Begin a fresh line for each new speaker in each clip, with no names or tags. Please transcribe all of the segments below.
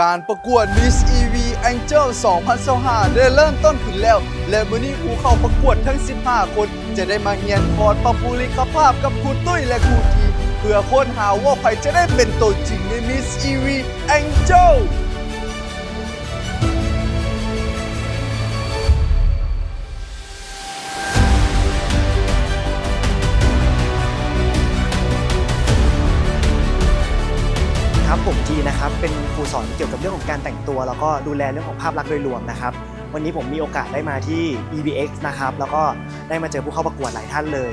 การประกวด Miss EV Angel 2025ได้เริ่มต้นขึ้นแล้ว และมื้อนี้ผู้เข้าประกวดทั้ง 15 คน จะได้มาเรียนคอร์สประบุริกภาพกับครูตุ้ยและครูที เพื่อค้นหาว่าใครจะได้เป็นตัวจริงใน Miss EV Angel
ผมจีนะครับเป็นครูสอนเกี่ยวกับเรื่องของการแต่งตัว แล้วก็ดูแลเรื่องของภาพลักษณ์โดยรวมนะครับ วันนี้ผมมีโอกาสได้มาที่ EBX นะครับแล้วก็ได้มาเจอผู้เข้าประกวดหลายท่านเลย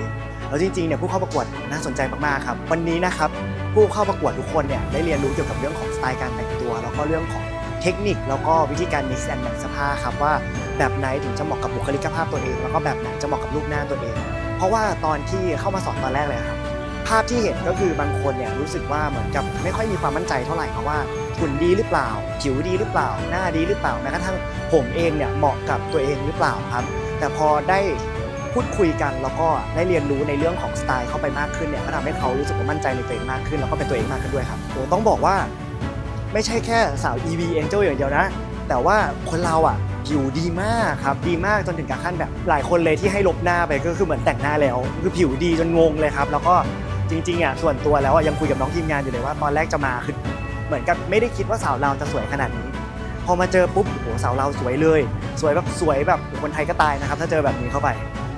แล้วจริงๆเนี่ยผู้เข้าประกวดน่าสนใจมากๆครับวันนี้นะครับผู้เข้าประกวดทุกคนเนี่ยได้เรียนรู้เกี่ยวกับเรื่องของสไตล์การแต่งตัว แล้วก็เรื่องของเทคนิค แล้วก็วิธีการ mix and match เสื้อผ้าครับว่าแบบไหนถึงจะเหมาะกับบุคลิกภาพตัวเอง แล้วก็แบบไหนจะเหมาะกับรูปหน้าตัวเอง เพราะว่าตอนที่เข้ามาสอนตอนแรกเลยครับ ภาพที่เห็นก็คือบางคนเนี่ยรู้สึกว่าเหมือนกับไม่ค่อยมีความมั่นใจเท่าไหร่เพราะว่าหุ่นดีหรือเปล่า ผิวดีหรือเปล่า หน้าดีหรือเปล่าแม้กระทั่งผมเองเนี่ยเหมาะกับตัวเองหรือเปล่าครับ แต่พอได้พูดคุยกันแล้วก็ได้เรียนรู้ในเรื่องของสไตล์เข้าไปมากขึ้นเนี่ยก็ทำให้เขารู้สึกว่ามั่นใจในตัวเองมากขึ้น แล้วก็เป็นตัวเองมากขึ้นด้วยครับผมต้องบอกว่าไม่ใช่แค่สาว EV Angel อย่างเดียวนะ แต่ว่าคนเราอะผิวดีมากครับดีมากจนถึงกับขั้นแบบ หลายคนเลยที่ให้ลบหน้าไปก็คือเหมือนแต่งหน้าแล้ว คือผิวดีจนงงเลยครับ แล้วก็ จริงๆอะส่วนตัวแล้วอะยังคุยกับน้องทีมงานอยู่เลยว่าตอนแรกจะมาคือเหมือนกับไม่ได้คิดว่าสาวเราจะสวยขนาดนี้ พอมาเจอปุ๊บโอ้โหสาวเราสวยเลย สวยแบบสวยแบบคนไทยก็ตายนะครับ ถ้าเจอแบบนี้เข้าไป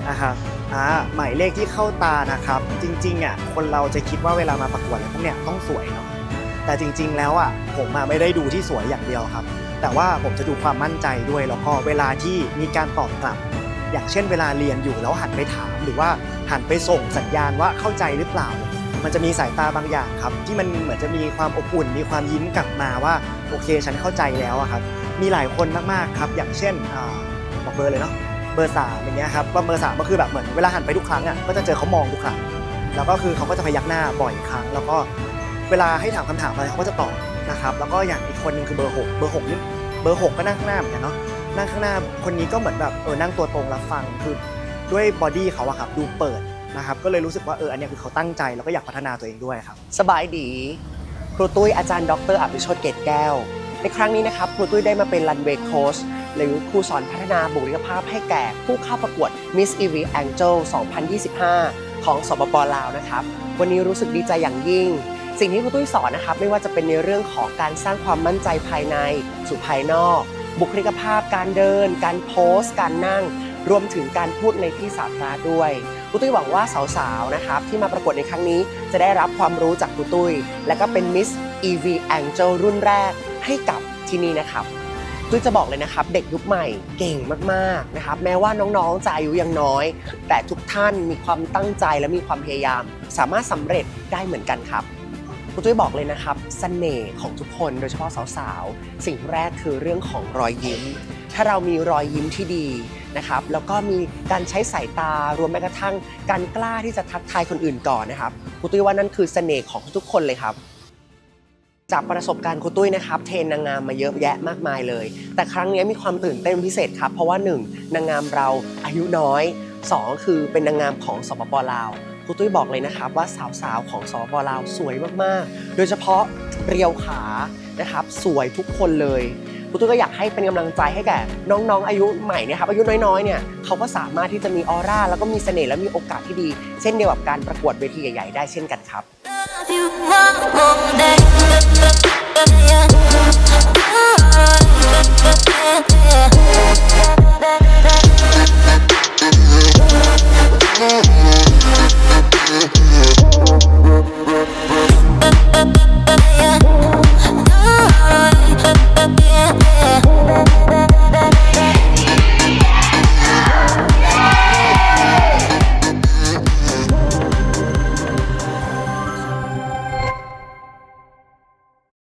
นะครับอ่าหมายเลขที่เข้าตานะครับ จริงๆอะคนเราจะคิดว่าเวลามาประกวดอะไรพวกเนี้ยต้องสวยเนาะแต่จริง ๆ แล้วอะผมมาไม่ได้ดูที่สวยอย่างเดียวครับ แต่ว่าผมจะดูความมั่นใจด้วยแล้วก็เวลาที่มีการตอบกลับ อย่างเช่นเวลาเรียนอยู่แล้วหันไปถาม หรือว่าหันไปส่งสัญญาณว่าเข้าใจหรือเปล่า มันจะมีสายตาบางอย่างครับ ที่มันเหมือนจะมีความอบอุ่น มีความยิ้มกลับมาว่าโอเคฉันเข้าใจแล้วครับ มีหลายคนมากๆครับ อย่างเช่นอบอกเบอร์เลยเนาะเบอร์สามอย่างเงี้ยครับว่าเบอร์สามก็คือแบบเหมือนเวลาหันไปทุกครั้งอะก็จะเจอเขามองทุกครั้งแล้วก็คือเขาก็จะพยักหน้าบ่อยครั้ง แล้วก็เวลาให้ถามคำถามอะไรเขาก็จะตอบนะครับ แล้วก็อย่างอีกคนหนึงคือเบอร์หกเบอร์หกนี่เบอร์หกก็นั่งข้างหน้าเหมือนกันเนาะ นั่งข้างหน้าคนนี้ก็เหมือนแบบเออนั่งตัวตรงรับฟังคือด้วยบอดี้เขาอะครับดูเปิดนะครับก็เลยรู้สึกว่าเอออันเนี้ยคือเขาตั้งใจแล้วก็อยากพัฒนาตัวเองด้วยครับ
สบายดี ครูตุ้ยอาจารย์ดรอภิชดเกตแก้ว ในครั้งนี้นะครับครูตุ้ยได้มาเป็นรันเวย์โค้ชหรือครูสอนพัฒนาบุคลิกภาพให้แก่ผู้เข้าประกวด Miss EV Angel 2025 ของสปปลาวนะครับ วันนี้รู้สึกดีใจอย่างยิ่ง สิ่งที่ครูตุ้ยสอนนะครับ ไม่ว่าจะเป็นในเรื่องของการสร้างความมั่นใจภายในสู่ภายนอก บุคลิกภาพการเดิน การโพสการนั่ง รวมถึงการพูดในที่สาธารณะด้วยครูตุ้ยหวังว่าสาวๆนะครับที่มาประกวดในครั้งนี้ จะได้รับความรู้จากครูตุ้ย และก็เป็น Miss EV Angel รุ่นแรกให้กับที่นี่นะครับตุ้ยจะบอกเลยนะครับเด็กยุคใหม่เก่งมากๆนะครับแม้ว่าน้องๆจะอายุยังน้อย แต่ทุกท่านมีความตั้งใจและมีความพยายาม สามารถสำเร็จได้เหมือนกันครับ ครูตุ้ยบอกเลยนะครับเสน่ห์ของทุกคนโดยเฉพาะสาวๆ สิ่งแรกคือเรื่องของรอยยิ้ม ถ้าเรามีรอยยิ้มที่ดีนะครับ แล้วก็มีการใช้สายตารวมแม้กระทั่ง การกล้าที่จะทักทายคนอื่นก่อนนะครับครูตุ้ยว่านั่นคือเสน่ห์ของทุกๆคนเลยครับ จากประสบการณ์ครูตุ้ยนะครับ เทรนนางงามมาเยอะแยะมากมายเลย แต่ครั้งนี้มีความตื่นเต้นพิเศษครับ เพราะว่า 1. นางงามเราอายุน้อย 2. คือเป็นนางงามของสปปลาว ครูตุ้ยบอกเลยนะครับว่าสาวๆของสปลาวสวยมากๆ โดยเฉพาะเรียวขานะครับสวยทุกคนเลยครูตุ้ยก็อยากให้เป็นกำลังใจให้แก่น้องๆอายุใหม่เนี่ยครับอายุน้อยๆเนี่ยเขาก็สามารถที่จะมีออร่าแล้วก็มีเสน่ห์และมีโอกาสที่ดี เช่นเดียวกับการประกวดเวทีใหญ่ๆได้เช่นกันครับ